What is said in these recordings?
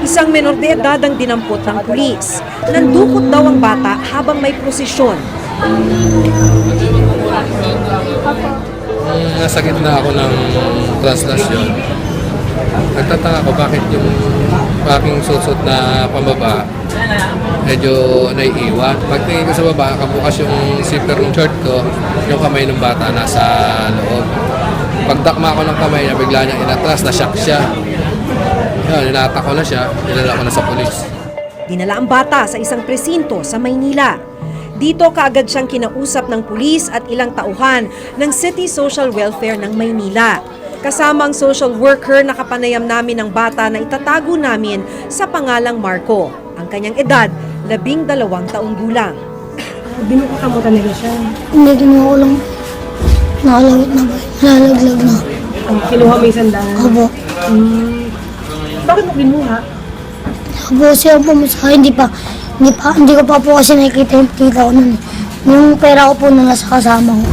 Isang menor de edad ang dinampot ng pulis. Nandukot daw ang bata habang may prosesyon. Nasa gitna ako ng translasyon, nagtataka ko bakit yung aking susot na pambaba medyo naiiwan. Pagtingin ko sa baba, kabukas yung zipper ng short ko, yung kamay ng bata nasa loob. Pagdakma ko ng kamay niya, bigla niya inatras, na-shock siya. Yun, inata ko na siya, dinala ko na sa polis. Dinala ang bata sa isang presinto sa Maynila. Dito kaagad siyang kinausap ng pulis at ilang tauhan ng City Social Welfare ng Maynila. Kasama ang social worker na kapanayam namin ng bata na itatago namin sa pangalang Marco. Ang kanyang edad, labing dalawang taong gulang. Binuka mo talaga siya. Hindi kinuha ko lang. Nakalawit na ba? Nalalaglag na. Kinuha mo isang daan. Opo. Bakit mo kinuha? Opo, siya po sa hindi pa. Hindi pa, hindi ko pa po kasi nakikita yung kita ko nun. Yung pera ko po na nasa kasama ko.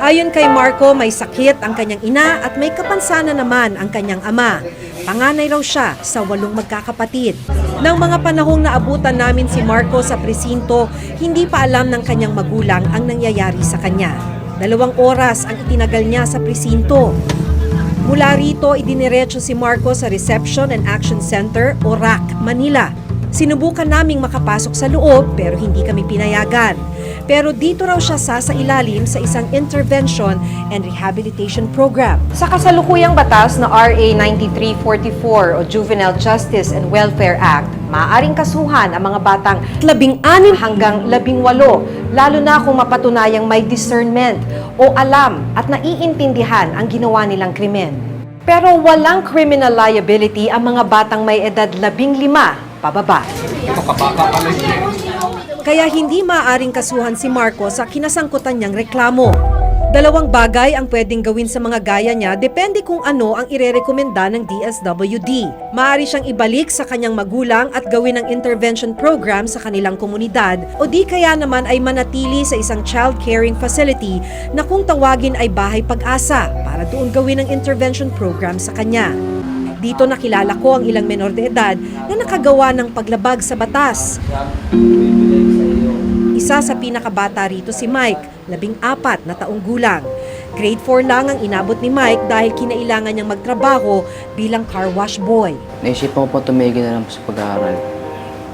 Ayon kay Marco, may sakit ang kanyang ina at may kapansanan naman ang kanyang ama. Panganay raw siya sa walong magkakapatid. Nang mga panahong naabutan namin si Marco sa presinto, hindi pa alam ng kanyang magulang ang nangyayari sa kanya. Dalawang oras ang itinagal niya sa presinto. Mula rito, idiniretso si Marco sa Reception and Action Center o RAC, Manila. Sinubukan naming makapasok sa loob pero hindi kami pinayagan. Pero dito raw siya sasailalim sa isang intervention and rehabilitation program. Sa kasalukuyang batas na RA 9344 o Juvenile Justice and Welfare Act, maaaring kasuhan ang mga batang labing anim hanggang labing walo, lalo na kung mapatunayang may discernment o alam at naiintindihan ang ginawa nilang krimen. Pero walang criminal liability ang mga batang may edad labing lima pababa. Kaya hindi maaaring kasuhan si Marco sa kinasangkutan niyang reklamo. Dalawang bagay ang pwedeng gawin sa mga gaya niya depende kung ano ang irerekomenda ng DSWD. Maaari siyang ibalik sa kanyang magulang at gawin ang intervention program sa kanilang komunidad o di kaya naman ay manatili sa isang child caring facility na kung tawagin ay bahay pag-asa para doon gawin ang intervention program sa kanya. Dito nakilala ko ang ilang menor de edad na nakagawa ng paglabag sa batas. Isa sa pinakabata rito si Mike, labing apat na taong gulang. Grade 4 lang ang inabot ni Mike dahil kinailangan niyang magtrabaho bilang car wash boy. Naisipan ko po tumigil na lang po sa pag-aaral.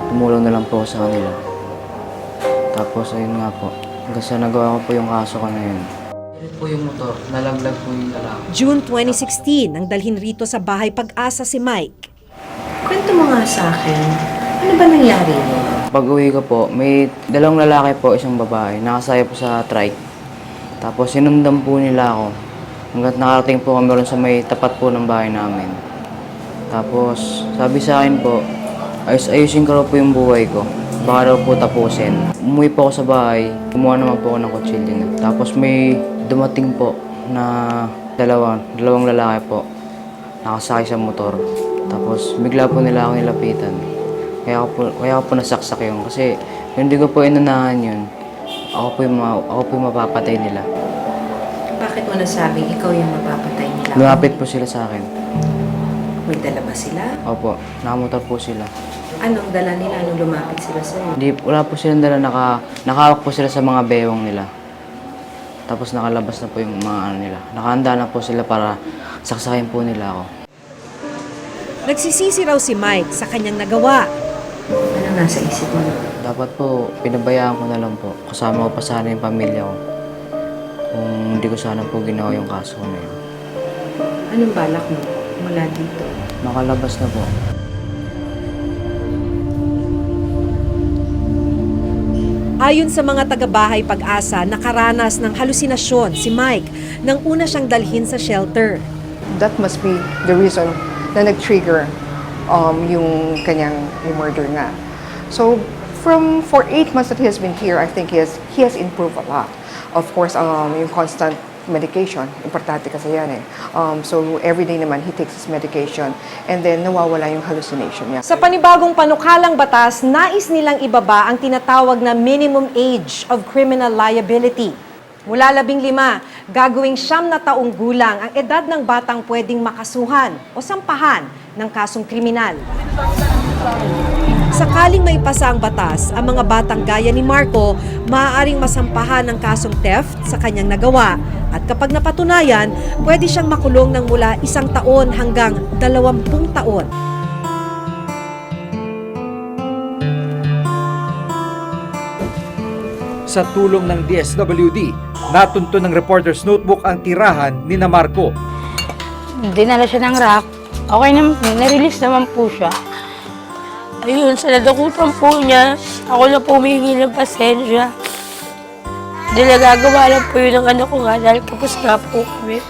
Tumulong na lang po sa kanila. Tapos ayun nga po, hanggang sa nagawa ko po yung kaso ko na yun. Yun po yung motor, nalaglag po yung lalaki. June 2016 nang dalhin rito sa bahay pag-asa si Mike. Kwento mo nga sa akin, ano ba nangyari mo? Pag uwi ko po, may dalawang lalaki po, isang babae, nakasaya po sa trike. Tapos sinundan po nila ako. Hanggat nakarating po kami ron sa may tapat po ng bahay namin. Tapos sabi sa akin po, ayos ayusin ko po yung buhay ko. Baka raw po tapusin. Umuwi po ako sa bahay, kumuha naman po ako ng kutsilyo na. Tapos may dumating po na dalawa, dalawang lalaki po. Nakasakay sa motor. Tapos bigla po nila ako nilapitan. Kaya ako po, kaya ako po nasaksak yun. Kasi hindi ko po inunahan yun, ako po yung, ma- ako po yung mapapatay nila. Bakit mo nasabing ikaw yung mapapatay nila? Lumapit po sila sa akin. May dala ba sila? Opo, nakamotor po sila. Anong dala nila nung lumapit sila sa'yo? Hindi, wala po silang dala, naka, nakahawak po sila sa mga bewang nila. Tapos nakalabas na po yung mga ano nila. Nakahanda na po sila para saksakin po nila ako. Nagsisisi raw si Mike sa kanyang nagawa. Ano nasa isip mo? Dapat po, pinabayaan ko na lang po. Kasama ko pa sana yung pamilya ko. Kung hindi ko sana po ginawa yung kaso ko na yun. Anong balak mo mula dito? Makalabas na po. Ayon sa mga taga-bahay pag-asa, nakaranas ng halusinasyon si Mike nang una siyang dalhin sa shelter. that must be the reason na nag-trigger um, yung kanyang yung murder nga. So, from for eight months that he has been here, I think he has, he has improved a lot. Of course, um, yung constant medication, importante kasi yan eh. Um, so, every day naman, he takes his medication and then nawawala yung hallucination niya. Sa panibagong panukalang batas, nais nilang ibaba ang tinatawag na minimum age of criminal liability. Mula labing lima, Gagawing siyam na taong gulang ang edad ng batang pwedeng makasuhan o sampahan ng kasong kriminal. Sakaling may pasa ang batas, ang mga batang gaya ni Marco maaaring masampahan ng kasong theft sa kanyang nagawa. At kapag napatunayan, pwede siyang makulong ng mula isang taon hanggang dalawampung taon. Sa tulong ng DSWD, natunto ng reporter's notebook ang tirahan ni na Marco. dinala siya ng rack. Okay naman, na-release naman po siya. Ayun, sa nadakutan po niya, ako na po humingi ng pasensya. Hindi nagagawa lang po yun ng ano ko nga dahil tapos nga po kami.